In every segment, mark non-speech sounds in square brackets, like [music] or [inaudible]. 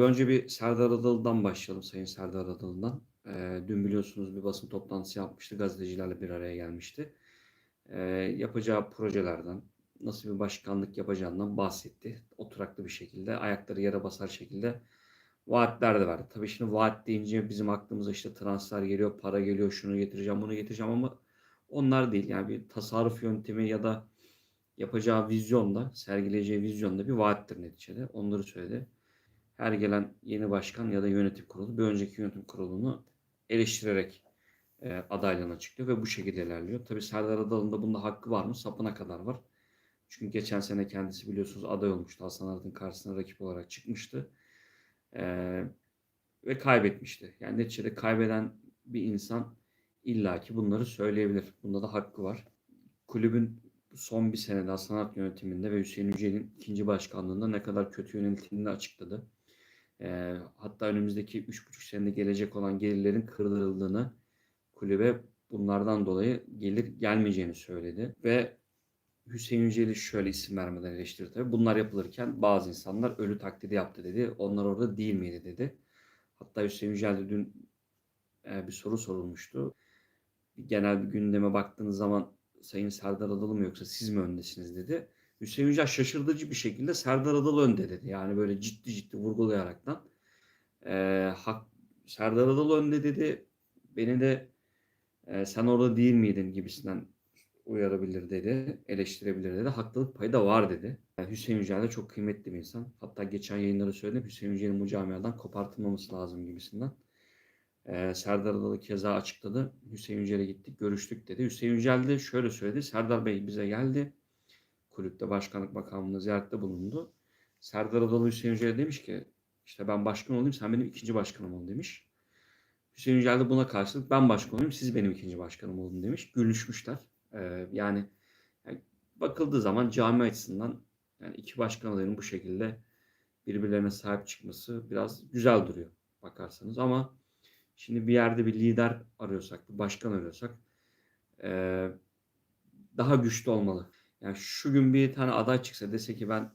Önce bir Serdar Adalı'dan başlayalım Sayın Serdar Adalı'dan. Ee, dün biliyorsunuz bir basın toplantısı yapmıştı. Gazetecilerle bir araya gelmişti. Ee, yapacağı projelerden, nasıl bir başkanlık yapacağından bahsetti. Oturaklı bir şekilde, ayakları yere basar şekilde vaatler de verdi. Tabii şimdi vaat deyince bizim aklımıza işte transfer geliyor, para geliyor, şunu getireceğim, bunu getireceğim ama onlar değil. Yani bir tasarruf yöntemi ya da yapacağı vizyonda, sergileyeceği vizyonda bir vaattir neticede. Onları söyledi her gelen yeni başkan ya da yönetim kurulu bir önceki yönetim kurulunu eleştirerek e, adaylığını açıklıyor ve bu şekilde ilerliyor. Tabi Serdar Adalı'nın da bunda hakkı var mı? Sapına kadar var. Çünkü geçen sene kendisi biliyorsunuz aday olmuştu. Hasan Arat'ın karşısına rakip olarak çıkmıştı. E, ve kaybetmişti. Yani neticede kaybeden bir insan illaki bunları söyleyebilir. Bunda da hakkı var. Kulübün son bir senede Hasan Arat yönetiminde ve Hüseyin Yücel'in ikinci başkanlığında ne kadar kötü yönetildiğini açıkladı. E, hatta önümüzdeki 3,5 senede gelecek olan gelirlerin kırdırıldığını kulübe bunlardan dolayı gelir gelmeyeceğini söyledi. Ve Hüseyin Yücel'i şöyle isim vermeden eleştirdi tabii. Bunlar yapılırken bazı insanlar ölü taklidi yaptı dedi. Onlar orada değil miydi dedi. Hatta Hüseyin Yücel'de dün e, bir soru sorulmuştu. Genel bir gündeme baktığınız zaman Sayın Serdar Adalı mı yoksa siz mi öndesiniz dedi. Hüseyin Yücel şaşırtıcı bir şekilde Serdar Adalı önde dedi. Yani böyle ciddi ciddi vurgulayaraktan. E, hak, Serdar Adalı önde dedi. Beni de e, sen orada değil miydin gibisinden uyarabilir dedi. Eleştirebilir dedi. Haklılık payı da var dedi. Yani Hüseyin Yücel de çok kıymetli bir insan. Hatta geçen yayınları söyledim. Hüseyin Yücel'in bu camiadan kopartılmaması lazım gibisinden. Ee, Serdar Adalı keza açıkladı. Hüseyin Yücel'e gittik, görüştük dedi. Hüseyin Yücel de şöyle söyledi. Serdar Bey bize geldi kulüpte başkanlık makamında ziyarette bulundu. Serdar Adalı Hüseyin Yücel'e demiş ki işte ben başkan olayım sen benim ikinci başkanım ol demiş. Hüseyin Yücel de buna karşılık ben başkan olayım siz benim ikinci başkanım olun demiş. Gülüşmüşler. Ee, yani, yani bakıldığı zaman cami açısından yani iki başkan adayının bu şekilde birbirlerine sahip çıkması biraz güzel duruyor bakarsanız ama şimdi bir yerde bir lider arıyorsak, bir başkan arıyorsak ee, daha güçlü olmalı. Yani şu gün bir tane aday çıksa dese ki ben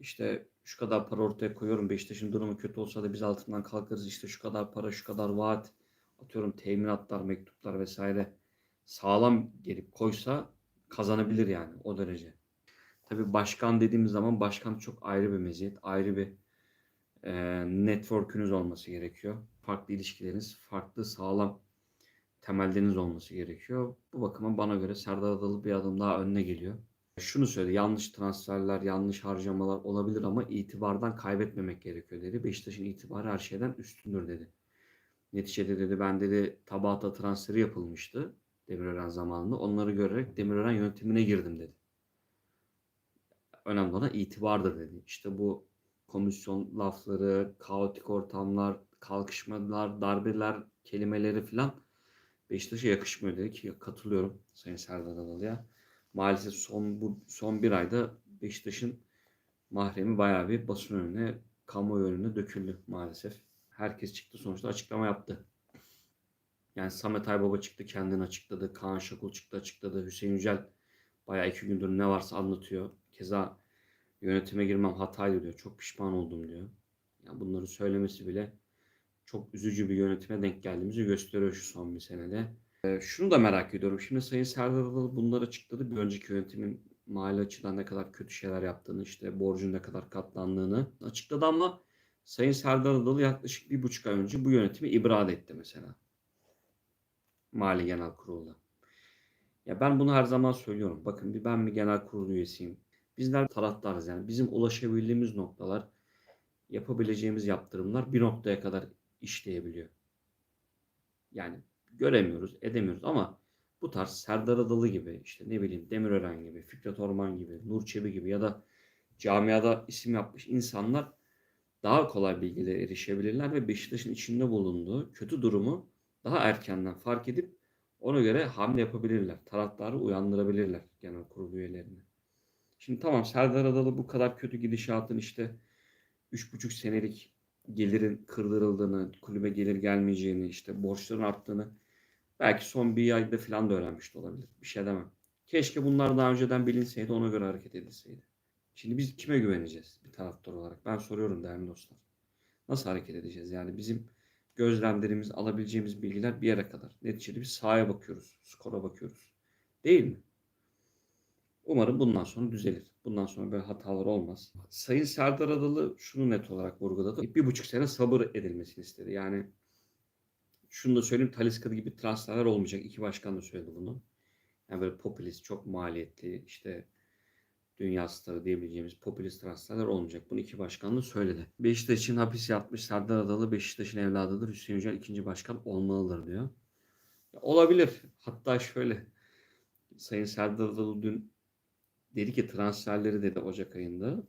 işte şu kadar para ortaya koyuyorum. Beşiktaş'ın durumu kötü olsa da biz altından kalkarız. İşte şu kadar para, şu kadar vaat atıyorum teminatlar, mektuplar vesaire sağlam gelip koysa kazanabilir yani o derece. Tabii başkan dediğimiz zaman başkan çok ayrı bir meziyet, ayrı bir e, network'ünüz olması gerekiyor. Farklı ilişkileriniz, farklı sağlam temelleriniz olması gerekiyor. Bu bakıma bana göre Serdar Adalı bir adım daha önüne geliyor. Şunu söyledi, yanlış transferler, yanlış harcamalar olabilir ama itibardan kaybetmemek gerekiyor dedi. Beşiktaş'ın itibarı her şeyden üstündür dedi. Neticede dedi ben dedi Tabata transferi yapılmıştı Demirören zamanında. Onları görerek Demirören yönetimine girdim dedi. Önemli olan itibardır dedi. İşte bu komisyon lafları, kaotik ortamlar, kalkışmalar, darbeler, kelimeleri filan Beşiktaş'a yakışmıyor dedi ki katılıyorum Sayın Serdar Adalı'ya. Maalesef son bu son bir ayda Beşiktaş'ın mahremi bayağı bir basın önüne, kamuoyu önüne döküldü maalesef. Herkes çıktı sonuçta açıklama yaptı. Yani Samet Aybaba çıktı kendini açıkladı. Kaan Şakul çıktı açıkladı. Hüseyin Yücel bayağı iki gündür ne varsa anlatıyor. Keza yönetime girmem hataydı diyor. Çok pişman oldum diyor. Yani bunları söylemesi bile çok üzücü bir yönetime denk geldiğimizi gösteriyor şu son bir senede. E, şunu da merak ediyorum. Şimdi Sayın Serdar Adalı bunları açıkladı. Bir önceki yönetimin mali açıdan ne kadar kötü şeyler yaptığını, işte borcun ne kadar katlandığını açıkladı ama Sayın Serdar Adalı yaklaşık bir buçuk ay önce bu yönetimi ibraz etti mesela. Mali Genel Kurulu'da. Ya ben bunu her zaman söylüyorum. Bakın bir ben bir genel kurulu üyesiyim. Bizler taraftarız yani. Bizim ulaşabildiğimiz noktalar, yapabileceğimiz yaptırımlar bir noktaya kadar işleyebiliyor. Yani göremiyoruz, edemiyoruz ama bu tarz Serdar Adalı gibi, işte ne bileyim Demirören gibi, Fikret Orman gibi, Nur Çebi gibi ya da camiada isim yapmış insanlar daha kolay bilgilere erişebilirler ve Beşiktaş'ın içinde bulunduğu kötü durumu daha erkenden fark edip ona göre hamle yapabilirler. Taraftarı uyandırabilirler genel kurulu üyelerini. Şimdi tamam Serdar Adalı bu kadar kötü gidişatın işte 3,5 senelik gelirin kırdırıldığını, kulübe gelir gelmeyeceğini, işte borçların arttığını belki son bir ayda falan da öğrenmiş de olabilir. Bir şey demem. Keşke bunlar daha önceden bilinseydi ona göre hareket edilseydi. Şimdi biz kime güveneceğiz bir taraftar olarak? Ben soruyorum değerli dostlar. Nasıl hareket edeceğiz? Yani bizim gözlemlerimiz, alabileceğimiz bilgiler bir yere kadar. Neticede biz sahaya bakıyoruz, skora bakıyoruz. Değil mi? Umarım bundan sonra düzelir. Bundan sonra böyle hatalar olmaz. Sayın Serdar Adalı şunu net olarak vurguladı. Bir buçuk sene sabır edilmesini istedi. Yani şunu da söyleyeyim Talisca gibi transferler olmayacak. İki başkan da söyledi bunu. Yani böyle popülist, çok maliyetli, işte dünya starı diyebileceğimiz popülist transferler olmayacak. Bunu iki başkan da söyledi. Beşiktaş için hapis yatmış Serdar Adalı Beşiktaş'ın evladıdır. Hüseyin Yücel ikinci başkan olmalıdır diyor. Olabilir. Hatta şöyle Sayın Serdar Adalı dün dedi ki transferleri dedi Ocak ayında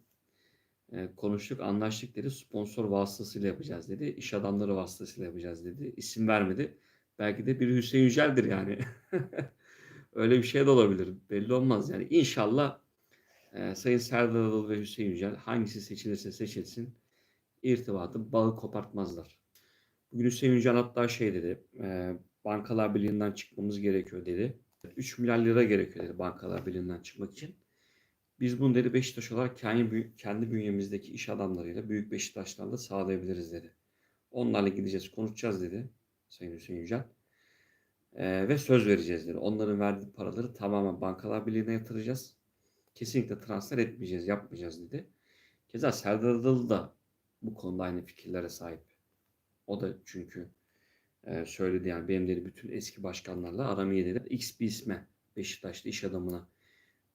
e, konuştuk, anlaştık dedi. Sponsor vasıtasıyla yapacağız dedi. İş adamları vasıtasıyla yapacağız dedi. İsim vermedi. Belki de bir Hüseyin Yücel'dir yani. [laughs] Öyle bir şey de olabilir. Belli olmaz yani. İnşallah e, Sayın Serdar Adalı ve Hüseyin Yücel hangisi seçilirse seçilsin irtibatı, bağı kopartmazlar. Bugün Hüseyin Yücel hatta şey dedi. E, Bankalar Birliği'nden çıkmamız gerekiyor dedi. 3 milyar lira gerekiyor dedi Bankalar Birliği'nden çıkmak için. Biz dedi Beşiktaş olarak kendi, kendi bünyemizdeki iş adamlarıyla büyük Beşiktaşlarla sağlayabiliriz dedi. Onlarla gideceğiz, konuşacağız dedi Sayın Hüseyin Yücel. Ee, ve söz vereceğiz dedi. Onların verdiği paraları tamamen Bankalar Birliği'ne yatıracağız. Kesinlikle transfer etmeyeceğiz, yapmayacağız dedi. Keza Serdar Adalı da bu konuda aynı fikirlere sahip. O da çünkü e, söyledi yani benim dedi bütün eski başkanlarla aram iyi dedi. X bir isme Beşiktaş'ta iş adamına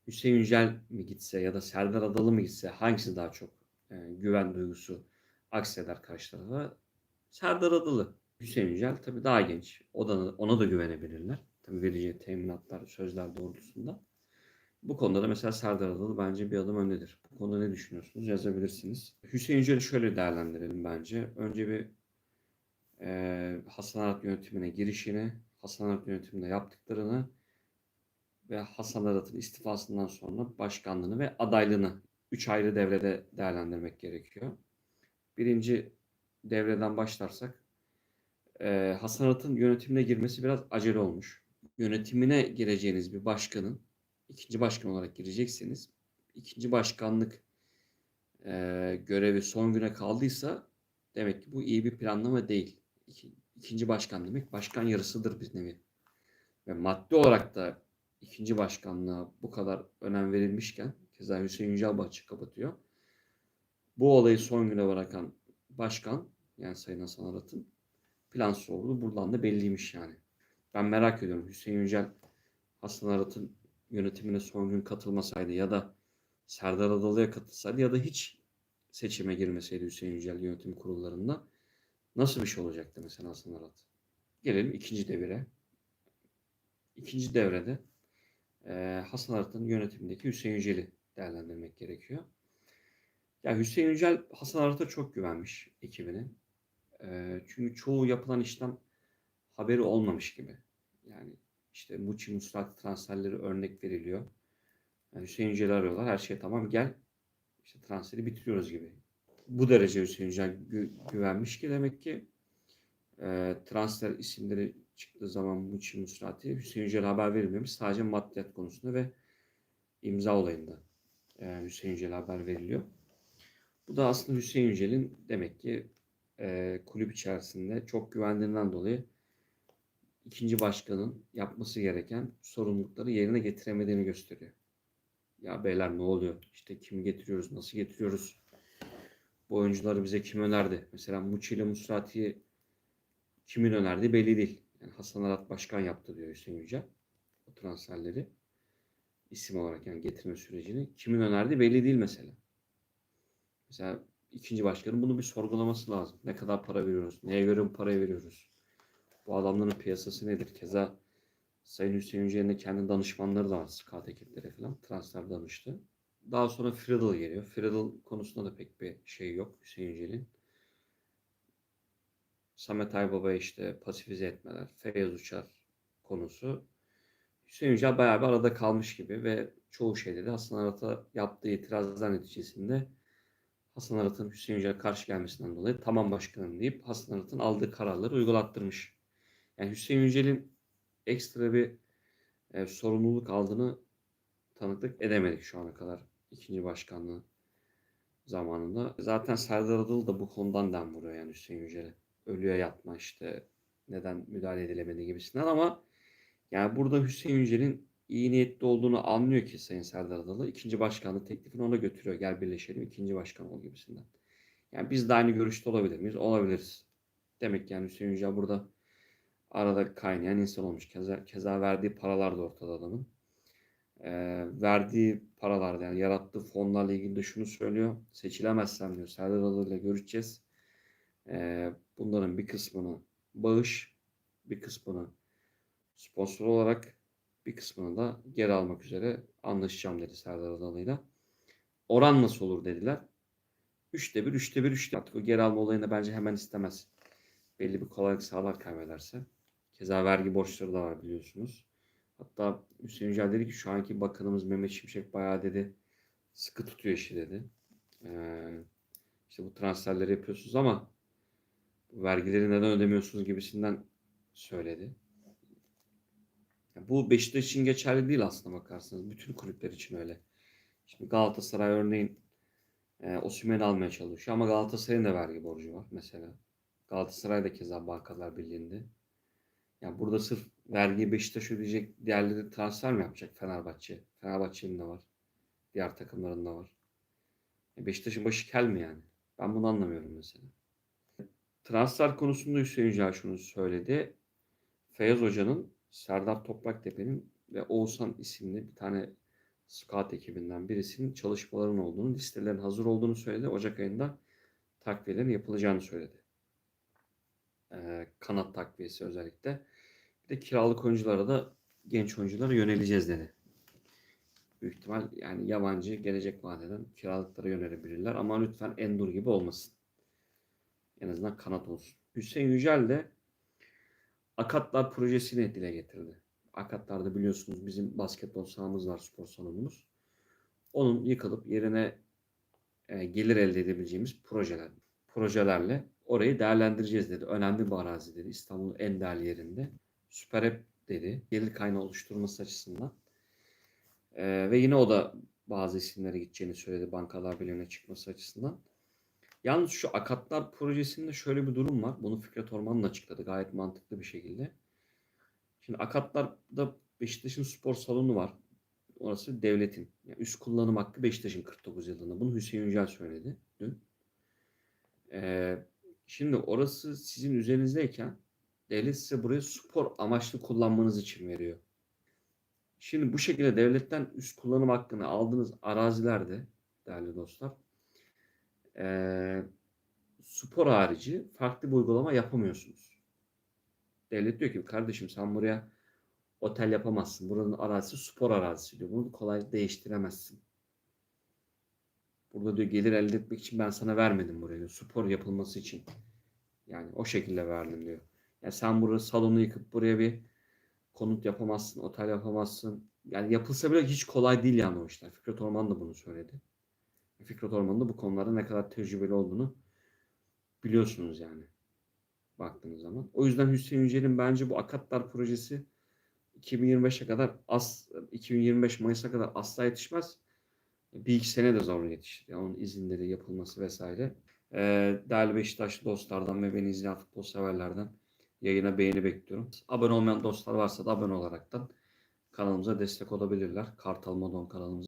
Hüseyin Yücel mi gitse ya da Serdar Adalı mı gitse hangisi daha çok e, güven duygusu akseder karşı tarafa? Serdar Adalı. Hüseyin Yücel tabii daha genç. O da, ona da güvenebilirler. Tabii vereceği teminatlar, sözler doğrultusunda. Bu konuda da mesela Serdar Adalı bence bir adım öndedir. Bu konuda ne düşünüyorsunuz? Yazabilirsiniz. Hüseyin Yücel'i şöyle değerlendirelim bence. Önce bir e, Hasan Arat yönetimine girişini, Hasan Arat yönetiminde yaptıklarını ve Hasan Arat'ın istifasından sonra başkanlığını ve adaylığını üç ayrı devrede değerlendirmek gerekiyor. Birinci devreden başlarsak e, Hasan Arat'ın yönetimine girmesi biraz acele olmuş. Yönetimine gireceğiniz bir başkanın ikinci başkan olarak girecekseniz ikinci başkanlık e, görevi son güne kaldıysa demek ki bu iyi bir planlama değil. İki, ikinci başkan demek başkan yarısıdır biz nevi. Ve maddi olarak da ikinci başkanlığa bu kadar önem verilmişken keza Hüseyin Yücel Bahçı kapatıyor. Bu olayı son güne bırakan başkan yani Sayın Hasan Arat'ın plansız olduğu buradan da belliymiş yani. Ben merak ediyorum Hüseyin Yücel Hasan Arat'ın yönetimine son gün katılmasaydı ya da Serdar Adalı'ya katılsaydı ya da hiç seçime girmeseydi Hüseyin Yücel yönetim kurullarında nasıl bir şey olacaktı mesela Hasan Arat? Gelelim ikinci devire. İkinci devrede e, Hasan Arat'ın yönetimindeki Hüseyin Yücel'i değerlendirmek gerekiyor. Ya Hüseyin Yücel Hasan Arat'a çok güvenmiş ekibine. Çünkü çoğu yapılan işlem haberi olmamış gibi. Yani işte Muçi Musrat transferleri örnek veriliyor. Yani Hüseyin Yücel'i arıyorlar. Her şey tamam gel. İşte transferi bitiriyoruz gibi. Bu derece Hüseyin Yücel gü- güvenmiş ki demek ki e, transfer isimleri çıktığı zaman Muçi Musrati Hüseyin Yücel'e haber verilmemiş. Sadece maddiyat konusunda ve imza olayında e, Hüseyin Yücel'e haber veriliyor. Bu da aslında Hüseyin Yücel'in demek ki e, kulüp içerisinde çok güvendiğinden dolayı ikinci başkanın yapması gereken sorumlulukları yerine getiremediğini gösteriyor. Ya beyler ne oluyor? İşte kimi getiriyoruz? Nasıl getiriyoruz? Bu oyuncuları bize kim önerdi? Mesela Muçi ile Musrati'yi kimin önerdi belli değil. Yani Hasan Arat Başkan yaptı diyor Hüseyin Yücel. O transferleri isim olarak yani getirme sürecini. Kimin önerdi belli değil mesela. Mesela ikinci başkanın bunu bir sorgulaması lazım. Ne kadar para veriyoruz? Neye göre bu parayı veriyoruz? Bu adamların piyasası nedir? Keza Sayın Hüseyin Yücel'in de kendi danışmanları da var. Scout ekipleri falan. Transfer danıştı. Daha sonra Friedel geliyor. Friedel konusunda da pek bir şey yok Hüseyin Yücel'in. Samet Aybaba işte pasifize etmeler, Feyyaz Uçar konusu. Hüseyin Yücel bayağı bir arada kalmış gibi ve çoğu şeyde de Hasan Arat'a yaptığı itirazlar neticesinde Hasan Arat'ın Hüseyin Yücel'e karşı gelmesinden dolayı tamam başkanım deyip Hasan Arat'ın aldığı kararları uygulattırmış. Yani Hüseyin Yücel'in ekstra bir e, sorumluluk aldığını tanıklık edemedik şu ana kadar ikinci başkanlığı zamanında. Zaten Serdar Adalı da bu konudan dem vuruyor yani Hüseyin Yücel'e. Ölüye yatma işte neden müdahale edilemedi gibisinden ama yani burada Hüseyin Yücel'in iyi niyetli olduğunu anlıyor ki Sayın Serdar Adalı. ikinci başkanlık teklifini ona götürüyor. Gel birleşelim ikinci başkan ol gibisinden. Yani biz de aynı görüşte olabilir miyiz? Olabiliriz. Demek yani Hüseyin Yücel burada arada kaynayan insan olmuş. Keza, keza verdiği paralar da ortada adamın. Ee, verdiği paralarda yani yarattığı fonlarla ilgili de şunu söylüyor. Seçilemezsem diyor Serdar Adalı ile görüşeceğiz. Ee, bunların bir kısmını bağış, bir kısmını sponsor olarak bir kısmını da geri almak üzere anlaşacağım dedi Serdar Adalı'yla. Oran nasıl olur dediler. Üçte bir, üçte bir, üçte. Artık o geri alma olayını bence hemen istemez. Belli bir kolaylık sağlar kaybederse. Keza vergi borçları da var biliyorsunuz. Hatta Hüseyin Yücel dedi ki şu anki bakanımız Mehmet Şimşek bayağı dedi sıkı tutuyor işi dedi. Ee, işte bu transferleri yapıyorsunuz ama vergileri neden ödemiyorsunuz gibisinden söyledi. Bu Beşiktaş için geçerli değil aslında bakarsanız. Bütün kulüpler için öyle. Şimdi Galatasaray örneğin e, Osimhen'i almaya çalışıyor ama Galatasaray'ın da vergi borcu var mesela. Galatasaray da keza Bankalar Birliği'nde. Yani burada sırf vergiyi Beşiktaş ödeyecek diğerleri transfer mi yapacak Fenerbahçe? Fenerbahçe'nin de var. Diğer takımların da var. E, Beşiktaş'ın başı kel mi yani? Ben bunu anlamıyorum mesela. Transfer konusunda Hüseyin Yücel şunu söyledi. Feyyaz Hoca'nın Serdar Topraktepe'nin ve Oğuzhan isimli bir tane scout ekibinden birisinin çalışmaların olduğunu, listelerin hazır olduğunu söyledi. Ocak ayında takviyelerin yapılacağını söyledi. Ee, kanat takviyesi özellikle. Bir de kiralık oyunculara da genç oyunculara yöneleceğiz dedi. Büyük ihtimal yani yabancı gelecek vadeden kiralıklara yönelebilirler ama lütfen Endur gibi olmasın. En azından kanat olsun. Hüseyin Yücel de Akatlar projesini dile getirdi. Akatlar'da biliyorsunuz bizim basketbol sahamız var, spor salonumuz. Onun yıkılıp yerine e, gelir elde edebileceğimiz projeler, projelerle orayı değerlendireceğiz dedi. Önemli bir arazi dedi. İstanbul'un en değerli yerinde. Süper App dedi. Gelir kaynağı oluşturması açısından. E, ve yine o da bazı isimlere gideceğini söyledi bankalar birliğine çıkması açısından. Yalnız şu Akatlar projesinde şöyle bir durum var. Bunu Fikret Orman da açıkladı gayet mantıklı bir şekilde. Şimdi Akatlar'da Beşiktaş'ın spor salonu var. Orası devletin. Yani üst kullanım hakkı Beşiktaş'ın 49 yılında. Bunu Hüseyin Yücel söyledi dün. Ee, şimdi orası sizin üzerinizdeyken devlet size burayı spor amaçlı kullanmanız için veriyor. Şimdi bu şekilde devletten üst kullanım hakkını aldığınız arazilerde değerli dostlar e, spor harici farklı bir uygulama yapamıyorsunuz. Devlet diyor ki kardeşim sen buraya otel yapamazsın. Buranın arazisi spor arazisi diyor. Bunu kolay değiştiremezsin. Burada diyor gelir elde etmek için ben sana vermedim burayı. Diyor. Spor yapılması için. Yani o şekilde verdim diyor. Yani sen burada salonu yıkıp buraya bir konut yapamazsın, otel yapamazsın. Yani yapılsa bile hiç kolay değil yani o işler. Fikret Orman da bunu söyledi. Fikret Orman'ın da bu konularda ne kadar tecrübeli olduğunu biliyorsunuz yani baktığınız zaman. O yüzden Hüseyin Yücel'in bence bu Akatlar projesi 2025'e kadar as 2025 Mayıs'a kadar asla yetişmez. Bir iki sene de zor yetişir. Yani onun izinleri yapılması vesaire. Ee, değerli Beşiktaşlı dostlardan ve beni izleyen futbol severlerden yayına beğeni bekliyorum. Abone olmayan dostlar varsa da abone olaraktan kanalımıza destek olabilirler. Kartal Modon kanalımıza.